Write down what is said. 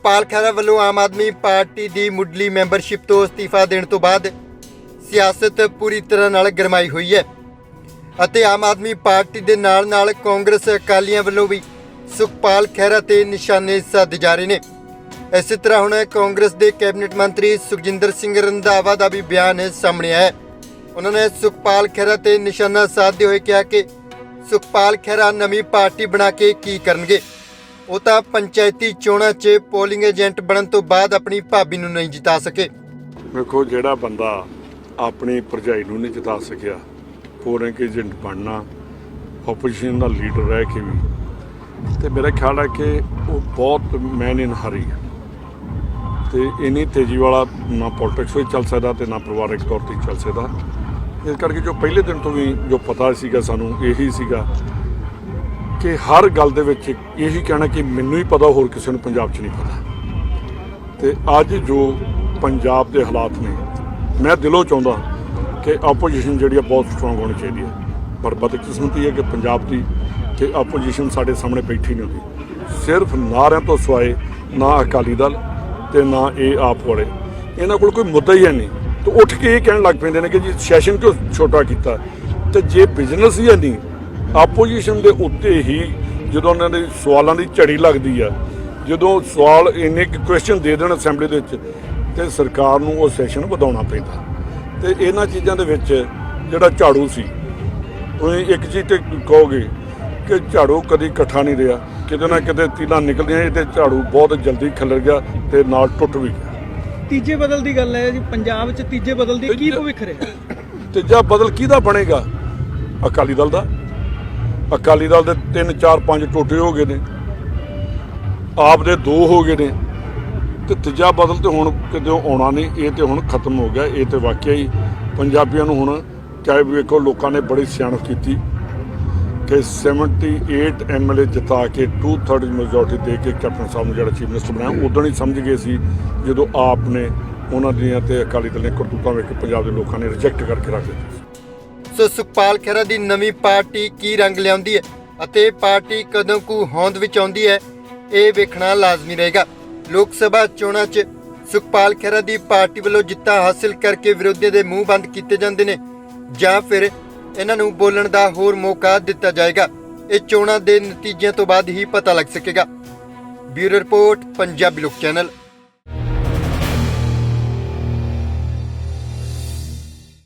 ਸੁਖਪਾਲ ਖਹਿਰਾ ਵੱਲੋਂ ਆਮ ਆਦਮੀ ਪਾਰਟੀ ਦੀ ਮੁੱਢਲੀ ਮੈਂਬਰਸ਼ਿਪ ਤੋਂ ਅਸਤੀਫਾ ਦੇਣ ਤੋਂ ਬਾਅਦ ਸਿਆਸਤ ਪੂਰੀ ਤਰ੍ਹਾਂ ਨਾਲ ਗਰਮਾਈ ਹੋਈ ਹੈ ਅਤੇ ਆਮ ਆਦਮੀ ਪਾਰਟੀ ਦੇ ਨਾਲ-ਨਾਲ ਕਾਂਗਰਸ ਅਕਾਲੀਆਂ ਵੱਲੋਂ ਵੀ ਸੁਖਪਾਲ ਖਹਿਰਾ ਤੇ ਨਿਸ਼ਾਨੇ ਸਾਧੇ ਜਾ ਰਹੇ ਨੇ। ਇਸੇ ਤਰ੍ਹਾਂ ਹੁਣ ਕਾਂਗਰਸ ਦੇ ਕੈਬਨਿਟ ਮੰਤਰੀ ਸੁਖਜਿੰਦਰ ਸਿੰਘ ਰੰਧਾਵਾ ਦਾ ਵੀ ਬਿਆਨ ਸਾਹਮਣੇ ਆਇਆ ਉਹਨਾਂ ਨੇ ਸੁਖਪਾਲ ਖਹਿਰਾ ਤੇ ਨਿਸ਼ਾਨਾ ਸਾਧਦੇ ਹੋਏ ਕਿਹਾ ਕਿ ਸੁਖਪਾਲ ਖਹਿਰਾ ਨਵੀਂ ਪਾਰਟੀ ਬਣਾ ਕੇ ਕੀ ਕਰਨਗੇ। ਉਹ ਤਾਂ ਪੰਚਾਇਤੀ ਚੋਣਾਂ 'ਚ ਪੋਲਿੰਗ ਏਜੰਟ ਬਣਨ ਤੋਂ ਬਾਅਦ ਆਪਣੀ ਭਾਬੀ ਨੂੰ ਨਹੀਂ ਜਿਤਾ ਸਕੇ। ਵੇਖੋ, ਜਿਹੜਾ ਬੰਦਾ ਆਪਣੀ ਭਰਜਾਈ ਨੂੰ ਨਹੀਂ ਜਿਤਾ ਸਕਿਆ, ਪੋਲਿੰਗ ਏਜੰਟ ਬਣਨਾ ਆਪੋਜੀਸ਼ਨ ਦਾ ਲੀਡਰ ਰਹਿ ਕੇ ਵੀ, ਤੇ ਮੇਰਾ ਖਿਆਲ ਹੈ ਕਿ ਉਹ ਬਹੁਤ ਮੈਨ ਇਨ ਹਰੀ ਹੈ। ਤੇ ਇਨੀ ਤੇਜ਼ੀ ਵਾਲਾ ਨਾ ਪੋਲਿਟਿਕਸ ਵਿੱਚ ਚੱਲ ਸਕਦਾ ਤੇ ਨਾ ਪਰਿਵਾਰਕ ਤੌਰ ਤੇ ਚੱਲ ਸਕਦਾ। ਇਸ ਕਰਕੇ ਜੋ ਪਹਿਲੇ ਦਿਨ ਤੋਂ ਵੀ ਜੋ ਪਤਾ ਸੀਗਾ ਸਾਨੂੰ, ਇਹੀ ਸੀਗਾ ਕਿ ਹਰ ਗੱਲ ਦੇ ਵਿੱਚ ਇਹੀ ਕਹਿਣਾ ਕਿ ਮੈਨੂੰ ਹੀ ਪਤਾ, ਹੋਰ ਕਿਸੇ ਨੂੰ ਪੰਜਾਬ 'ਚ ਨਹੀਂ ਪਤਾ। ਤੇ ਅੱਜ ਜੋ ਪੰਜਾਬ ਦੇ ਹਾਲਾਤ ਨੇ, ਮੈਂ ਦਿਲੋਂ ਚਾਹੁੰਦਾ ਕਿ ਆਪੋਜੀਸ਼ਨ ਜਿਹੜੀ ਆ ਬਹੁਤ ਸਟਰੋਂਗ ਹੋਣੀ ਚਾਹੀਦੀ ਹੈ। ਪਰ ਬਦਕਿਸਮਤੀ ਹੈ ਕਿ ਪੰਜਾਬ ਦੀ ਕਿ ਆਪੋਜੀਸ਼ਨ ਸਾਡੇ ਸਾਹਮਣੇ ਬੈਠੀ ਨਹੀਂ ਹੁੰਦੀ। ਸਿਰਫ ਨਾਰਿਆਂ ਤੋਂ ਸਵਾਏ ਨਾ ਅਕਾਲੀ ਦਲ ਤੇ ਨਾ ਇਹ ਆਪ ਵਾਲੇ। ਇਹਨਾਂ ਕੋਲ ਕੋਈ ਮੁੱਦਾ ਹੀ ਹੈ ਨਹੀਂ। ਤਾਂ ਉੱਠ ਕੇ ਇਹ ਕਹਿਣ ਲੱਗ ਪੈਂਦੇ ਨੇ ਕਿ ਜੀ ਸੈਸ਼ਨ ਕਿਉਂ ਛੋਟਾ ਕੀਤਾ? ਤੇ ਜੇ ਬਿਜ਼ਨਸ ਹੀ ਹੈ ਨਹੀਂ ਆਪੋਜੀਸ਼ਨ ਦੇ ਉੱਤੇ ਹੀ ਜਦੋਂ ਉਹਨਾਂ ਦੇ ਸਵਾਲਾਂ ਦੀ ਝੜੀ ਲੱਗਦੀ ਆ ਜਦੋਂ ਸਵਾਲ ਇੰਨੇ ਕੁਐਸਚਨ ਦੇ ਦੇਣ ਅਸੈਂਬਲੀ ਦੇ ਵਿੱਚ ਤੇ ਸਰਕਾਰ ਨੂੰ ਉਹ ਸੈਸ਼ਨ ਵਧਾਉਣਾ ਪੈਂਦਾ। ਤੇ ਇਹਨਾਂ ਚੀਜ਼ਾਂ ਦੇ ਵਿੱਚ ਜਿਹੜਾ ਝਾੜੂ ਸੀ ਉਹ ਇੱਕ ਚੀਜ਼ ਤੇ ਕਹੋਗੇ ਕਿ ਝਾੜੂ ਕਦੀ ਇਕੱਠਾ ਨਹੀਂ ਰਿਹਾ ਕਿਤੇ ਨਾ ਕਿਤੇ ਤੀਲਾਂ ਨਿਕਲਦੀਆਂ ਇਹ ਤੇ ਝਾੜੂ ਬਹੁਤ ਜਲਦੀ ਖਿਲਰ ਗਿਆ ਤੇ ਨਾਲ ਟੁੱਟ ਵੀ ਗਿਆ। ਤੀਜੇ ਬਦਲ ਦੀ ਗੱਲ ਹੈ ਜੀ ਪੰਜਾਬ 'ਚ ਤੀਜੇ ਬਦਲ ਦੀ ਕੀ ਭਵਿੱਖ ਰਿਹਾ? ਤੀਜਾ ਬਦਲ ਕਿਹਦਾ ਬਣੇਗਾ? ਅਕਾਲੀ ਦਲ ਦਾ? ਅਕਾਲੀ ਦਲ ਦੇ 3 4 5 ਟੋਟੇ ਹੋ ਗਏ ਨੇ। ਆਪ ਦੇ ਦੋ ਹੋ ਗਏ ਨੇ। ਤੇ ਤੀਜਾ ਬਦਲ ਤੇ ਹੁਣ ਕਿਤੇ ਆਉਣਾ ਨਹੀਂ, ਇਹ ਤੇ ਹੁਣ ਖਤਮ ਹੋ ਗਿਆ, ਇਹ ਤੇ ਵਾਕਿਆ ਹੀ ਪੰਜਾਬੀਆਂ ਨੂੰ ਹੁਣ ਚਾਹੇ ਵੀ ਵੇਖੋ ਲੋਕਾਂ ਨੇ ਬੜੀ ਸਿਆਣਪ ਕੀਤੀ ਕਿ 78 ਐਮਐਲਏ ਜਿਤਾ ਕੇ 2/3 ਮੈਜੋਰਟੀ ਦੇ ਕੇ ਕੈਪਟਨ ਸਾਹਿਬ ਨੂੰ ਜਿਹੜਾ ਚੀਫ ਮਿਨਿਸਟਰ ਬਣਾਇਆ ਉਦੋਂ ਹੀ ਸਮਝ ਗਏ ਸੀ ਜਦੋਂ ਆਪ ਨੇ ਉਹਨਾਂ ਦੀਆਂ ਤੇ ਅਕਾਲੀ ਦਲ ਨੇ ਕਰਤੂਤਾਂ ਵੇਖ ਕੇ ਪੰਜਾਬ ਦੇ ਲੋਕਾਂ ਨੇ ਰਿਜੈਕਟ ਕਰਕੇ ਰੱਖ ਦਿੱਤੀ ਸੁਖਪਾਲ ਖਹਿਰਾ ਦੀ ਨਵੀਂ ਪਾਰਟੀ ਕੀ ਰੰਗ ਲਿਆਉਂਦੀ ਹੈ ਅਤੇ ਪਾਰਟੀ ਕਦੋਂ ਕੁ ਹੋਂਦ ਵਿੱਚ ਆਉਂਦੀ ਹੈ, ਇਹ ਵੇਖਣਾ ਲਾਜ਼ਮੀ ਰਹੇਗਾ। ਲੋਕ ਸਭਾ ਚੋਣਾਂ 'ਚ ਸੁਖਪਾਲ ਖਹਿਰਾ ਦੀ ਪਾਰਟੀ ਵੱਲੋਂ ਜਿੱਤਾਂ ਹਾਸਲ ਕਰਕੇ ਵਿਰੋਧੀਆਂ ਦੇ ਮੂੰਹ ਬੰਦ ਕੀਤੇ ਜਾਂਦੇ ਨੇ, ਜਾਂ ਫਿਰ ਇਹਨਾਂ ਨੂੰ ਬੋਲਣ ਦਾ ਹੋਰ ਮੌਕਾ ਦਿੱਤਾ ਜਾਏਗਾ। ਇਹ ਚੋਣਾਂ ਦੇ ਨਤੀਜਿਆਂ ਤੋਂ ਬਾਅਦ ਹੀ ਪਤਾ ਲੱਗ ਸਕੇਗਾ। ਬਿਊਰੋ ਰਿਪੋਰਟ, ਪੰਜਾਬੀ ਲੋਕ ਚੈਨਲ।